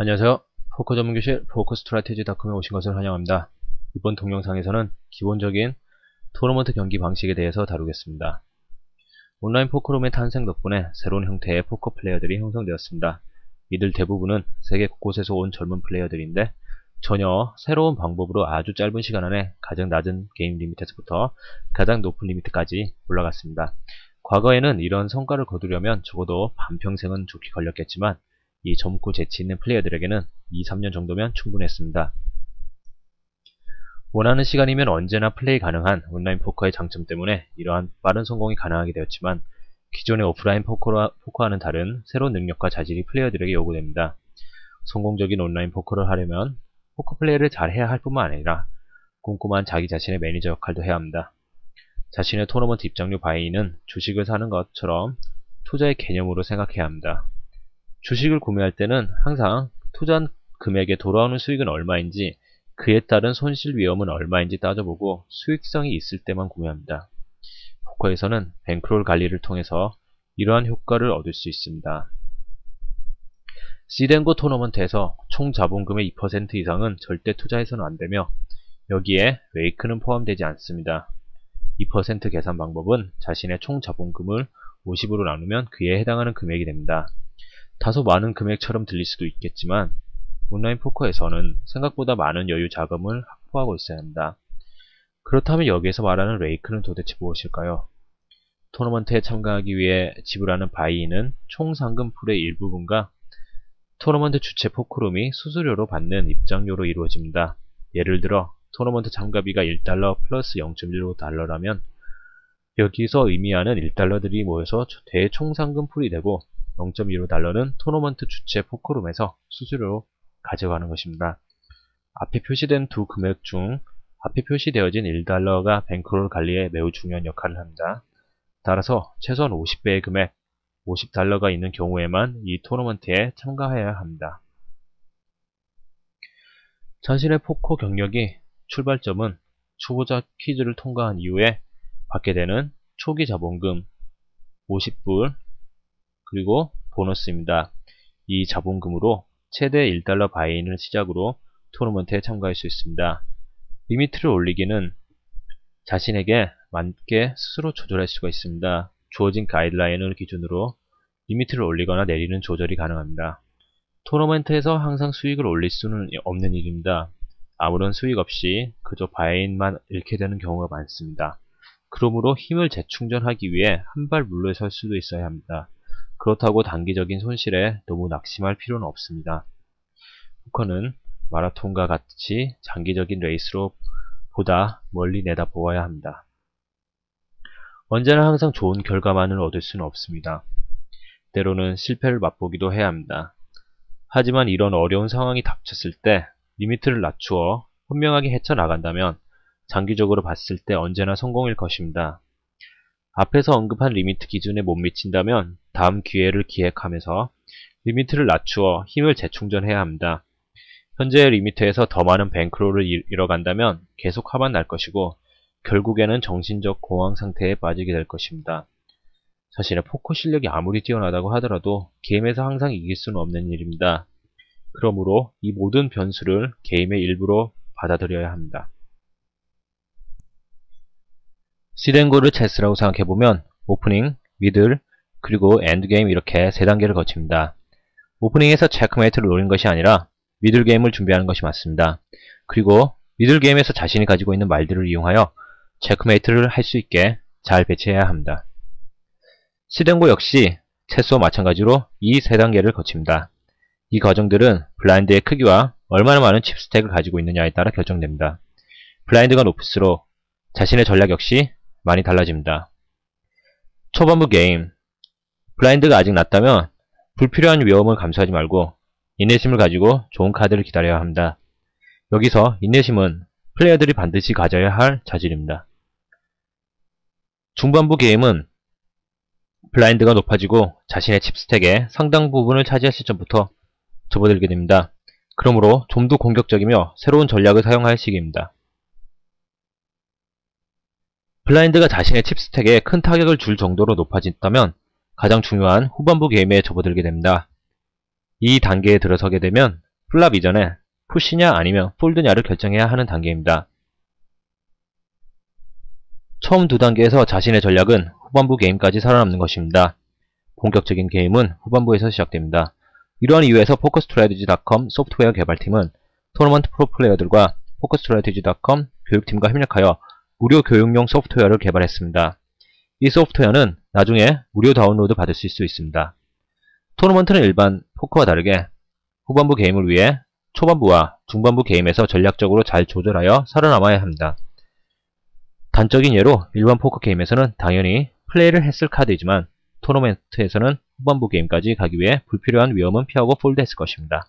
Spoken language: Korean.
안녕하세요. 포커 전문교실 포커스트라테지닷컴에 오신 것을 환영합니다. 이번 동영상에서는 기본적인 토너먼트 경기 방식에 대해서 다루겠습니다. 온라인 포커룸의 탄생 덕분에 새로운 형태의 포커 플레이어들이 형성되었습니다. 이들 대부분은 세계 곳곳에서 온 젊은 플레이어들인데 전혀 새로운 방법으로 아주 짧은 시간 안에 가장 낮은 게임 리미트에서부터 가장 높은 리미트까지 올라갔습니다. 과거에는 이런 성과를 거두려면 적어도 반평생은 좋게 걸렸겠지만 이 젊고 재치 있는 플레이어들에게는 2, 3년 정도면 충분했습니다. 원하는 시간이면 언제나 플레이 가능한 온라인 포커의 장점 때문에 이러한 빠른 성공이 가능하게 되었지만 기존의 오프라인 포커와, 포커와는 다른 새로운 능력과 자질이 플레이어들에게 요구됩니다. 성공적인 온라인 포커를 하려면 포커 플레이를 잘 해야 할 뿐만 아니라 꼼꼼한 자기 자신의 매니저 역할도 해야 합니다. 자신의 토너먼트 입장료 바이는 주식을 사는 것처럼 투자의 개념으로 생각해야 합니다. 주식을 구매할 때는 항상 투자한 금액에 돌아오는 수익은 얼마인지 그에 따른 손실 위험은 얼마인지 따져보고 수익성이 있을 때만 구매합니다. 포커에서는 뱅크롤 관리를 통해서 이러한 효과를 얻을 수 있습니다. 시덴고 토너먼트에서 총 자본금의 2% 이상은 절대 투자해서는 안되며 여기에 웨이크는 포함되지 않습니다. 2% 계산 방법은 자신의 총 자본금을 50으로 나누면 그에 해당하는 금액이 됩니다. 다소 많은 금액처럼 들릴 수도 있겠지만 온라인 포커에서는 생각보다 많은 여유 자금을 확보하고 있어야 합니다. 그렇다면 여기에서 말하는 레이크는 도대체 무엇일까요? 토너먼트에 참가하기 위해 지불하는 바이인은 총 상금 풀의 일부분과 토너먼트 주최 포크룸이 수수료로 받는 입장료로 이루어집니다. 예를 들어 토너먼트 참가비가 1달러 플러스 0.15달러라면 여기서 의미하는 1달러들이 모여서 대총 상금 풀이 되고 0.15달러는 토너먼트 주최 포크룸에서 수수료로 가져가는 것입니다. 앞에 표시된 두 금액 중 앞에 표시되어진 1달러가 뱅크롤 관리에 매우 중요한 역할을 합니다. 따라서 최소한 50배의 금액 50달러가 있는 경우에만 이 토너먼트에 참가해야 합니다. 자신의 포커 경력이 출발점은 초보자 퀴즈를 통과한 이후에 받게 되는 초기 자본금 50불 그리고 보너스입니다. 이 자본금으로 최대 1달러 바이인을 시작으로 토너먼트에 참가할 수 있습니다. 리미트를 올리기는 자신에게 맞게 스스로 조절할 수가 있습니다. 주어진 가이드라인을 기준으로 리미트를 올리거나 내리는 조절이 가능합니다. 토너먼트에서 항상 수익을 올릴 수는 없는 일입니다. 아무런 수익 없이 그저 바이인만 잃게 되는 경우가 많습니다. 그러므로 힘을 재충전하기 위해 한 발 물러설 수도 있어야 합니다. 그렇다고 단기적인 손실에 너무 낙심할 필요는 없습니다. 포커는 마라톤과 같이 장기적인 레이스로 보다 멀리 내다보아야 합니다. 언제나 항상 좋은 결과만을 얻을 수는 없습니다. 때로는 실패를 맛보기도 해야 합니다. 하지만 이런 어려운 상황이 닥쳤을 때 리미트를 낮추어 현명하게 헤쳐나간다면 장기적으로 봤을 때 언제나 성공일 것입니다. 앞에서 언급한 리미트 기준에 못 미친다면 다음 기회를 기획하면서 리미트를 낮추어 힘을 재충전해야 합니다. 현재의 리미트에서 더 많은 뱅크롤을 잃어간다면 계속 화만 날 것이고 결국에는 정신적 공황 상태에 빠지게 될 것입니다. 자신의 포커 실력이 아무리 뛰어나다고 하더라도 게임에서 항상 이길 수는 없는 일입니다. 그러므로 이 모든 변수를 게임의 일부로 받아들여야 합니다. 시덴고를 체스라고 생각해보면 오프닝, 미들, 그리고 엔드게임 이렇게 세 단계를 거칩니다. 오프닝에서 체크메이트를 노린 것이 아니라 미들게임을 준비하는 것이 맞습니다. 그리고 미들게임에서 자신이 가지고 있는 말들을 이용하여 체크메이트를 할 수 있게 잘 배치해야 합니다. 시덴고 역시 체스와 마찬가지로 이 세 단계를 거칩니다. 이 과정들은 블라인드의 크기와 얼마나 많은 칩 스택을 가지고 있느냐에 따라 결정됩니다. 블라인드가 높을수록 자신의 전략 역시 많이 달라집니다. 초반부 게임 블라인드가 아직 낮다면 불필요한 위험을 감수하지 말고 인내심을 가지고 좋은 카드를 기다려야 합니다. 여기서 인내심은 플레이어들이 반드시 가져야 할 자질입니다. 중반부 게임은 블라인드가 높아지고 자신의 칩스택의 상당 부분을 차지할 시점부터 접어들게 됩니다. 그러므로 좀 더 공격적이며 새로운 전략을 사용할 시기입니다. 블라인드가 자신의 칩스택에 큰 타격을 줄 정도로 높아진다면 가장 중요한 후반부 게임에 접어들게 됩니다. 이 단계에 들어서게 되면 플랍 이전에 푸시냐 아니면 폴드냐를 결정해야 하는 단계입니다. 처음 두 단계에서 자신의 전략은 후반부 게임까지 살아남는 것입니다. 본격적인 게임은 후반부에서 시작됩니다. 이러한 이유에서 포커스트래티지.com 소프트웨어 개발팀은 토너먼트 프로플레이어들과 포커스트래티지.com 교육팀과 협력하여 무료 교육용 소프트웨어를 개발했습니다. 이 소프트웨어는 나중에 무료 다운로드 받을 수 있습니다. 토너먼트는 일반 포커와 다르게 후반부 게임을 위해 초반부와 중반부 게임에서 전략적으로 잘 조절하여 살아남아야 합니다. 단적인 예로 일반 포커 게임에서는 당연히 플레이를 했을 카드이지만 토너먼트에서는 후반부 게임까지 가기 위해 불필요한 위험은 피하고 폴드했을 것입니다.